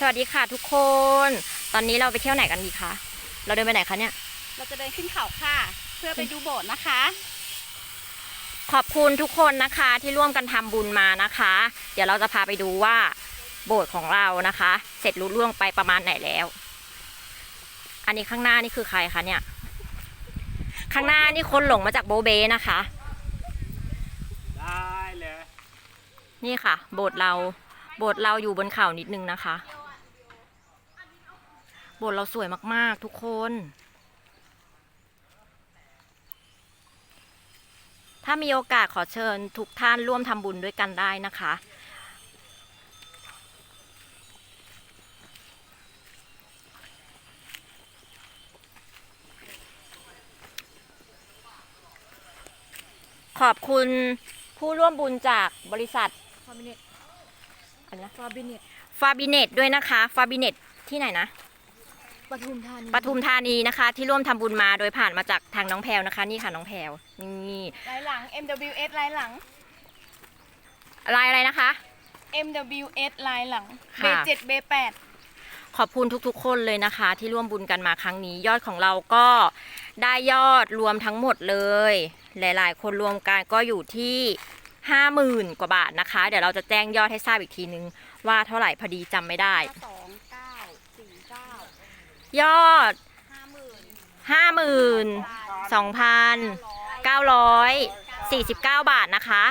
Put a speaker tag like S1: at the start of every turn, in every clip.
S1: สวัสดีค่ะทุกคน ตอนนี้เราไปเที่ยวไหนกันดีคะ เราเดินไปไหนคะเนี่ย
S2: เราจะเดินขึ้นเขาค่ะ เพื่อไปดูโบสถ์นะคะ
S1: ขอบคุณทุกคนนะคะที่ร่วมกันทำบุญมานะคะ เดี๋ยวเราจะพาไปดูว่าโบสถ์ของเรานะคะ เสร็จรุ่ล่วงไปประมาณไหนแล้ว อันนี้ข้างหน้านี่คือใครคะเนี่ย ข้างหน้านี่คนหลงมาจากโบเบนะคะ
S3: ได้เลย
S1: นี่ค่ะ โบสถ์เรา โบสถ์เราอยู่บนเขานิดนึงนะคะโบสถ์เราสวยมาก ๆ ทุกคน ถ้ามีโอกาสขอเชิญทุกท่านร่วมทำบุญด้วยกันได้นะคะ ขอบคุณผู้ร่วมบุญจากบริษัท
S2: ฟาบิเนต
S1: อะไรนะ
S2: ฟาบิเนต
S1: ฟาบิเนตด้วยนะคะ ฟาบิเนตที่ไหนนะ
S2: ปทุมธานี
S1: ปทุมธานีนะคะ ที่ร่วมทำบุญมาโดยผ่านมาจากทางน้องแพรวนะคะ นี่ค่ะน้องแพรวนี่
S2: ลายหลัง MWS ลายหลัง
S1: ลายอะไรนะคะ
S2: MWS ลายหลัง
S1: ค่ะ
S2: B7 B8
S1: ขอบคุณทุกๆ คนเลยนะคะ ที่ร่วมบุญกันมาครั้งนี้ ยอดของเราก็ได้ยอดรวมทั้งหมดเลย หลาย ๆ คนรวมกันก็อยู่ที่ห้าหมื่นกว่าบาทนะคะ เดี๋ยวเราจะแจ้งยอดให้ทราบอีกทีนึง ว่าเท่าไหร่พอดีจำไม่ได้
S2: 2 9 4 9
S1: ยอดห้าหมื่นสองพัน949บเก้าบาทนะคะ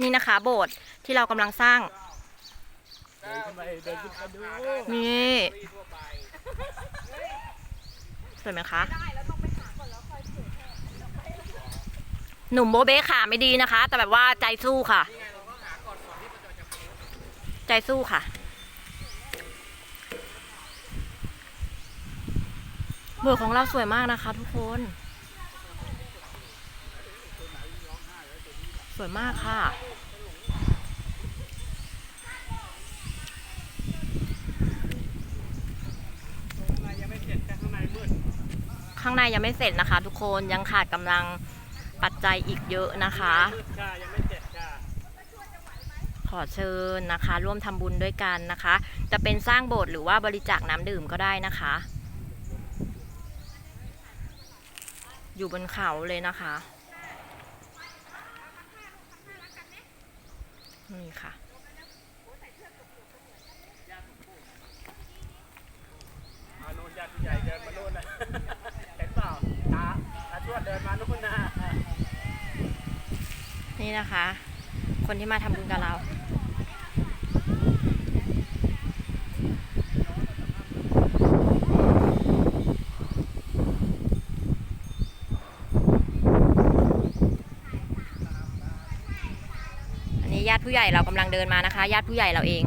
S1: นี่นะคะโบสถ์ที่เรากำลังสร้าง
S3: เดินขึ้นไปเดินไปดู
S1: นี่สวยไหมคะหนุ่มโบเบ้ขาไม่ดีนะคะ แต่แบบว่าใจสู้ค่ะ ใจสู้ค่ะ โบสถ์ของเราสวยมากนะคะ ทุกคน สวยมากค่ะ
S3: ข้างในยังไม่เสร็จนะ
S1: คะ ทุกคนยังขาดกำลังปัจจัยอีกเยอะนะคะ ขอเชิญนะคะ ร่วมทำบุญด้วยกันนะคะ จะเป็นสร้างโบสถ์หรือว่าบริจาคน้ำดื่มก็ได้นะคะ อยู่บนเขาเลยนะคะนี่ค่ะ
S3: อาโนนญาติผู้ใหญ่เดินมาโน่นนะเห็นเปล่าตาตาชวดเดินมาโน่นนะ
S1: นี่นะคะ คนที่มาทำบุญกับเรา ญาติผู้ใหญ่เรากำลังเดินมานะคะ ญาติผู้ใหญ่เราเอง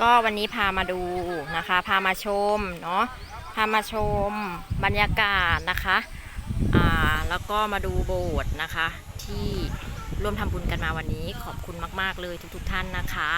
S1: ก็วันนี้พามาดูนะคะ พามาชมเนาะพามาชมบรรยากาศนะคะอ่าแล้วก็มาดูโบสถ์นะคะ ที่ร่วมทำบุญกันมาวันนี้ขอบคุณมาก ๆ เลยทุก ๆ ท่านนะคะ